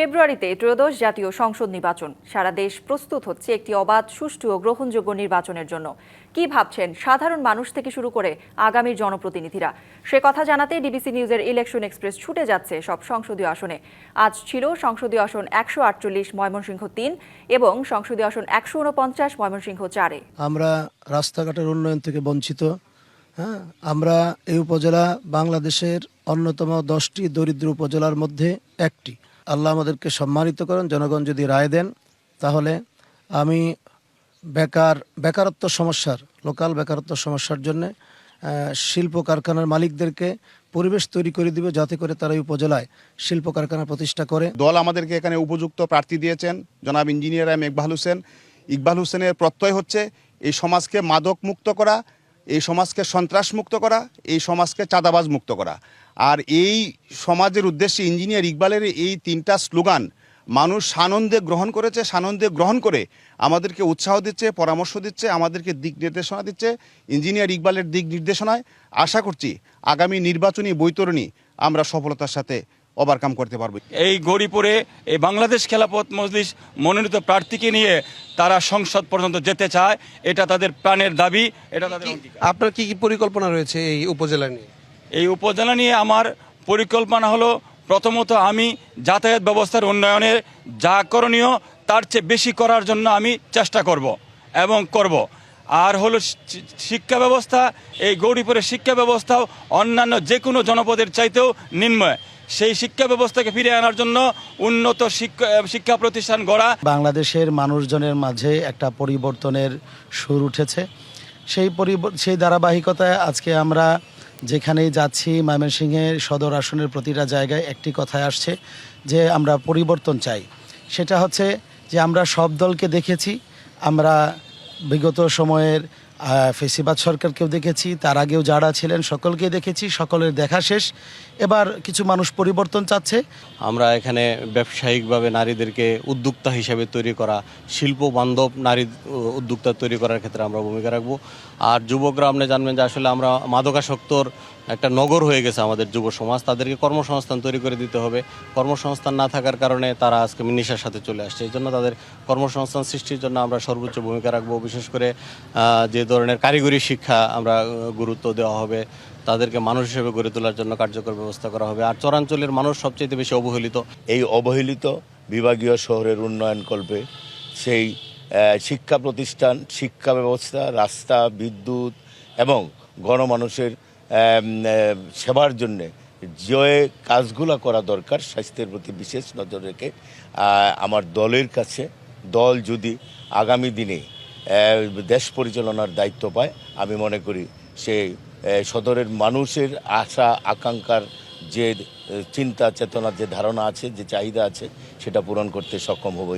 ফেব্রুয়ারিতে ত্রয়োদশ জাতীয় সংসদ নির্বাচন। সারা দেশ প্রস্তুত হচ্ছে একটি অবাধ, সুষ্ঠু ও গ্রহণযোগ্য নির্বাচনের জন্য। কি ভাবছেন সাধারণ মানুষ থেকে শুরু করে আগামীর জনপ্রতিনিধিরা? সে কথা জানাতে ডিবিসি নিউজের ইলেকশন এক্সপ্রেস ছুটে যাচ্ছে সব সংসদীয় আসনে। আজ ছিল সংসদীয় আসন একশো আটচল্লিশ, ময়মনসিংহ তিন এবং সংসদীয় আসন একশো উনপঞ্চাশ ময়মনসিংহ চারে। আমরা রাস্তাঘাটের উন্নয়ন থেকে বঞ্চিত হ্যাঁ? আমরা এই উপজেলা বাংলাদেশের অন্যতম দশটি দরিদ্র উপজেলার মধ্যে একটি। আল্লাহ আমাদেরকে সম্মানিত করেন, জনগণ যদি রায় দেন, তাহলে আমি বেকার, বেকারত্ব সমস্যার, লোকাল বেকারত্ব সমস্যার জন্য শিল্প কারখানার মালিকদেরকে পরিবেশ তৈরি করে দিবে যাতে করে তারা এই উপজেলায় শিল্প কারখানা প্রতিষ্ঠা করে। দল আমাদেরকে এখানে উপযুক্ত প্রার্থী দিয়েছেন, জনাব ইঞ্জিনিয়ার এম ইকবাল হোসেন। ইকবাল হোসেনের প্রত্যয় হচ্ছে এই সমাজকে মাদক মুক্ত করা এই সমাজকে সন্ত্রাস মুক্ত করা, এই সমাজকে চাঁদাবাজ মুক্ত করা। আর এই সমাজের উদ্দেশ্যে ইঞ্জিনিয়ার ইকবালের এই তিনটা স্লোগান, মানুষ সানন্দে গ্রহণ করেছে, সানন্দে গ্রহণ করে আমাদেরকে উৎসাহ দিচ্ছে, পরামর্শ দিচ্ছে, আমাদেরকে দিক নির্দেশনা দিচ্ছে, ইঞ্জিনিয়ার ইকবালের দিক নির্দেশনায়। আশা করছি আগামী নির্বাচনী বৈতরণী আমরা সফলতার সাথে ওভারকাম করতে পারব। এই গৌরীপুরে এই বাংলাদেশ খেলাপথ মজলিস মনোনীত প্রার্থীকে নিয়ে তারা সংসদ পর্যন্ত যেতে চায় এটা তাদের প্রাণের দাবি এটা তাদের আপনার কি কি পরিকল্পনা রয়েছে এই উপজেলা নিয়ে? এই উপজেলা নিয়ে আমার পরিকল্পনা হলো প্রথমত আমি যাতায়াত ব্যবস্থার উন্নয়নের যা করণীয় তার চেয়ে বেশি করার জন্য আমি চেষ্টা করব এবং করব। আর হলো শিক্ষা ব্যবস্থা, এই গৌরীপুরের শিক্ষা ব্যবস্থাও অন্যান্য যে কোনো জনপদের চাইতেও নিম্নয়। সেই শিক্ষা ব্যবস্থাকে ফিরিয়ে আনার জন্য উন্নত শিক্ষা প্রতিষ্ঠান গড়া। বাংলাদেশের মানুষজনের মাঝে একটা পরিবর্তনের সুর উঠেছে। সেই সেই ধারাবাহিকতায় আজকে আমরা যেখানেই যাচ্ছি ময়মনসিংহের সদর আসনের প্রতিটা জায়গায় একটি কথায় আসছে যে আমরা পরিবর্তন চাই। সেটা হচ্ছে যে আমরা সব দলকে দেখেছি, আমরা বিগত সময়ের ফেসিবাদ সরকারকেও দেখেছি, তার আগেও যারা ছিলেন সকলকে দেখেছি, সকলের দেখা শেষ। এবার কিছু মানুষ পরিবর্তন চাচ্ছে। আমরা এখানে ব্যবসায়িকভাবে নারীদেরকে উদ্যোক্তা হিসেবে তৈরি করা, শিল্প বান্ধব নারী উদ্যোক্তা তৈরি করার ক্ষেত্রে আমরা ভূমিকা রাখব। আর যুবকরা, আপনি জানবেন যে আসলে আমরা মাদকাসক্তর একটা নগর হয়ে গেছে আমাদের যুব সমাজ। তাদেরকে কর্মসংস্থান তৈরি করে দিতে হবে। কর্মসংস্থান না থাকার কারণে তারা আজকে নেশার সাথে চলে আসছে। এই জন্য তাদের কর্মসংস্থান সৃষ্টির জন্য আমরা সর্বোচ্চ ভূমিকা রাখব। বিশেষ করে যে ধরনের কারিগরি শিক্ষা আমরা গুরুত্ব দেওয়া হবে, তাদেরকে মানুষ হিসেবে গড়ে তোলার জন্য কার্যকর ব্যবস্থা করা হবে। আর চরাঞ্চলের মানুষ সবচেয়ে বেশি অবহেলিত। এই অবহেলিত বিভাগীয় শহরের উন্নয়ন কল্পে সেই শিক্ষা প্রতিষ্ঠান, শিক্ষা ব্যবস্থা, রাস্তা, বিদ্যুৎ এবং গণমানুষের সেবার জন্যে যে কাজগুলো করা দরকার, স্বাস্থ্যের প্রতি বিশেষ নজর রেখে আমার দলের কাছে দল যদি আগামী দিনে দেশ পরিচালনার দায়িত্ব পায়, আমি মনে করি সে সদরের মানুষের আশা, আকাঙ্ক্ষার যে চিন্তা, চেতনার যে ধারণা আছে, যে চাহিদা আছে, সেটা পূরণ করতে সক্ষম হব।